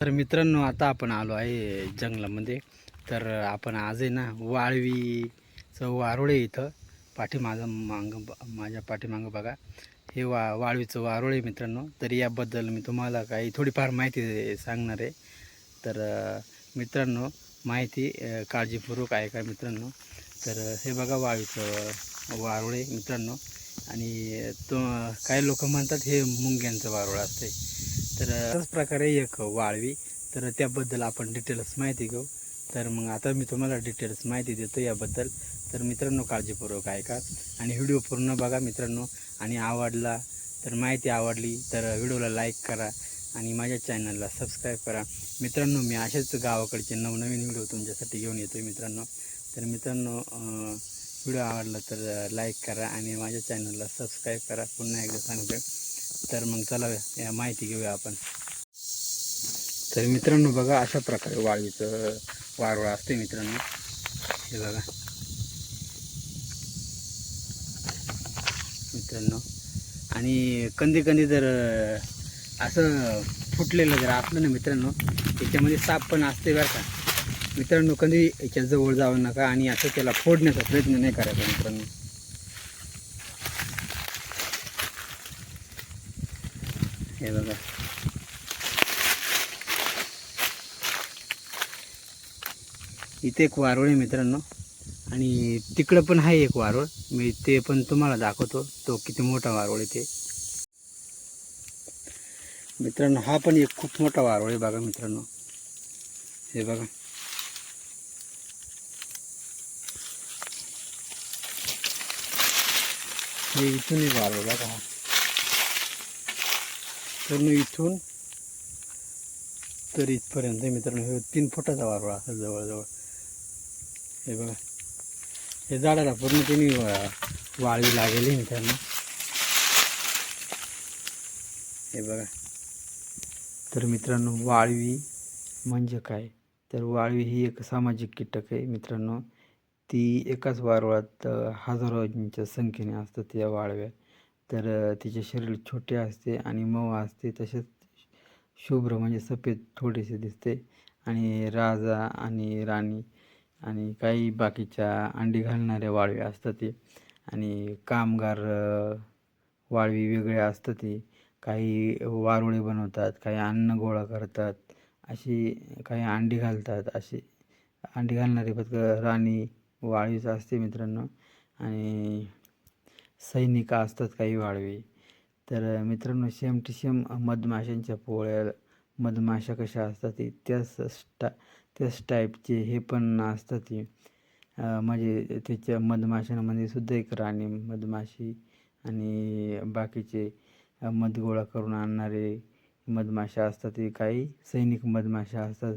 तर मित्रांनो आता आपण आलो आहे जंगलामध्ये. तर आपण आज आहे ना वाळवीचं वारुळे इथं. पाठीमागं मांग माझ्या पाठीमागं बघा. हे वा वाळवीचं वारुळे मित्रांनो. तर याबद्दल मी तुम्हाला काही थोडीफार माहिती सांगणार आहे. तर मित्रांनो माहिती काळजीपूर्वक आहे का मित्रांनो. तर हे बघा वाळवीचं वारुळे मित्रांनो. आणि तो काही लोक म्हणतात हे मुंग्यांचं वारुळ असते तर अशाच प्रकारे एक वाळवी. तर त्याबद्दल आपण डिटेल्स माहिती घेऊ. तर मग आता मी तुम्हाला डिटेल्स माहिती देतो याबद्दल. तर मित्रांनो काळजीपूर्वक ऐका आणि व्हिडिओ पूर्ण बघा मित्रांनो. आणि आवडला तर माहिती आवडली तर व्हिडिओला लाईक करा आणि माझ्या चॅनलला सबस्क्राईब करा. मित्रांनो मी असेच गावाकडचे नवनवीन व्हिडिओ तुमच्यासाठी घेऊन येतो आहे मित्रांनो. तर मित्रांनो व्हिडिओ आवडला तर लाईक करा आणि माझ्या चॅनलला सबस्क्राईब करा. पुन्हा एकदा सांगतो तर मग चला या माहिती घेऊया आपण. तर मित्रांनो बघा अशा प्रकारे वाळवीचं वारुळ असते मित्रांनो. हे बघा. मित्रांनो आणि कंदी कंदी जर असं फुटलेलं जर असलं ना मित्रांनो याच्यामध्ये साप पण असते बरं का. मित्रांनो कधी याच्या जवळ जाऊ नका आणि असं त्याला फोडण्याचा प्रयत्न नाही करायचा मित्रांनो. हे बघा. इथे एक वारुळ आहे मित्रांनो. आणि तिकडं पण आहे एक वारुळ. मी ते पण तुम्हाला दाखवतो. तो किती मोठा वारुळ आहे ते. मित्रांनो हा पण एक खूप मोठा वारुळ आहे बघा मित्रांनो. हे बघा. हे इथून एक वारुळ बघा हा. तर मग इथून तर इथपर्यंत मित्रांनो हे तीन फुटाचा वारवा असा जवळजवळ. हे बघा. हे झाडाला पूर्ण त्यांनी वा- वाळवी लागेली मित्रांनो. हे बघा. तर मित्रांनो वाळवी म्हणजे काय? तर वाळवी ही एक सामाजिक कीटक आहे मित्रांनो. ती एकाच वारुळात हजारोच्या हजारोंच्या संख्येने असतात या वाळव्या. तर तिचे शरीर छोटे असते आणि मऊ असते. तसेच शुभ्र म्हणजे सफेद थोडेसे दिसते आणि राजा आणि राणी आणि काही बाकीच्या अंडी घालणाऱ्या वाळवी असतात ते. आणि कामगार वाळवी वेगळ्या असतात ते. काही वारुळे बनवतात काही अन्न गोळा करतात अशी काही अंडी घालतात अशी अंडी घालणारी फक्त राणी वाळवीच असते मित्रांनो. आणि सैनिक असतात काही वाळवी. तर मित्रांनो सेम टू सेम मधमाशांच्या पोळ्या मधमाशा कशा असतात त्याच स्टा त्याच टाईपचे हे पण असतात. ते म्हणजे त्याच्या मधमाशांमध्ये सुद्धा एक राणी मधमाशी आणि बाकीचे मध गोळा करून आणणारे मधमाशा असतात. ते काही सैनिक मधमाशा असतात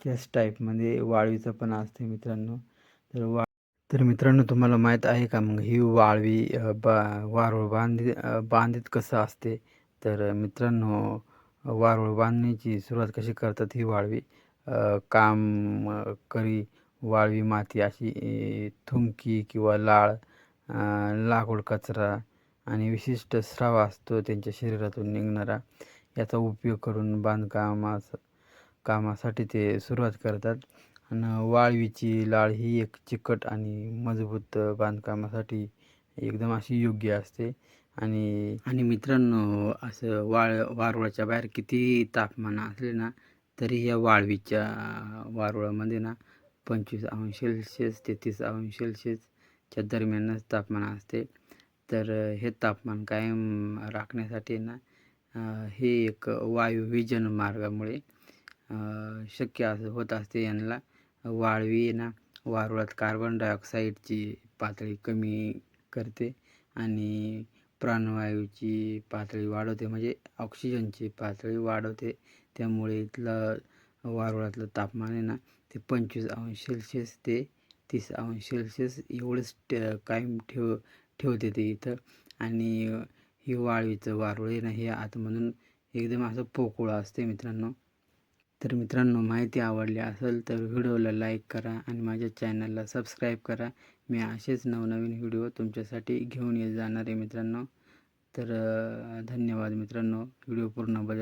त्याच टाईपमध्ये वाळवीचं पण असते मित्रांनो. तर वा तर मित्रांनो तुम्हाला माहीत आहे का? मग ही वाळवी बा वारूळ बांधी बांधित बांधीत कसं असते? तर मित्रांनो वारूळ बांधण्याची सुरुवात कशी करतात ही वाळवी? काम करी वाळवी माती अशी थुंकी किंवा लाळ लाकूड कचरा आणि विशिष्ट स्राव असतो त्यांच्या शरीरातून निघणारा. याचा उपयोग करून बांधकामास कामासाठी ते सुरुवात करतात. आणि वाळवीची लाळ ही एक चिकट आणि मजबूत बांधकामासाठी एकदम अशी योग्य असते. आणि आणि मित्रांनो असं वाळ वारुळाच्या बाहेर किती तापमान असले ना तरी या वाळवीच्या वारुळामध्ये ना पंचवीस अंश सेल्सिअस तेहतीस अंश सेल्सिअसच्या दरम्यानच तापमान असते. तर हे तापमान कायम राखण्यासाठी ना हे एक वायुविजन मार्गामुळे शक्य असं होत असते यांना. वाळवी ना वारुळात कार्बन डायऑक्साईडची पातळी कमी करते आणि प्राणवायूची पातळी वाढवते. म्हणजे ऑक्सिजनची पातळी वाढवते. त्यामुळे इथलं वारुळातलं तापमान आहे ना ते पंचवीस अंश सेल्सिअस ते तीस अंश सेल्सिअस एवढंच कायम ठेव ठेवते ते इथं. आणि ही वाळवीचं वारुळ आहे ना हे आतमधून एकदम असं पोकळं असते मित्रांनो. तर मित्रांनो माहिती आवडली असेल तर व्हिडिओला लाईक करा आणि माझ्या चॅनलला सबस्क्राईब करा. मी असेच नवनवीन व्हिडिओ तुमच्यासाठी घेऊन येत जाणार आहे मित्रांनो. तर धन्यवाद मित्रांनो. व्हिडिओ पूर्ण बघ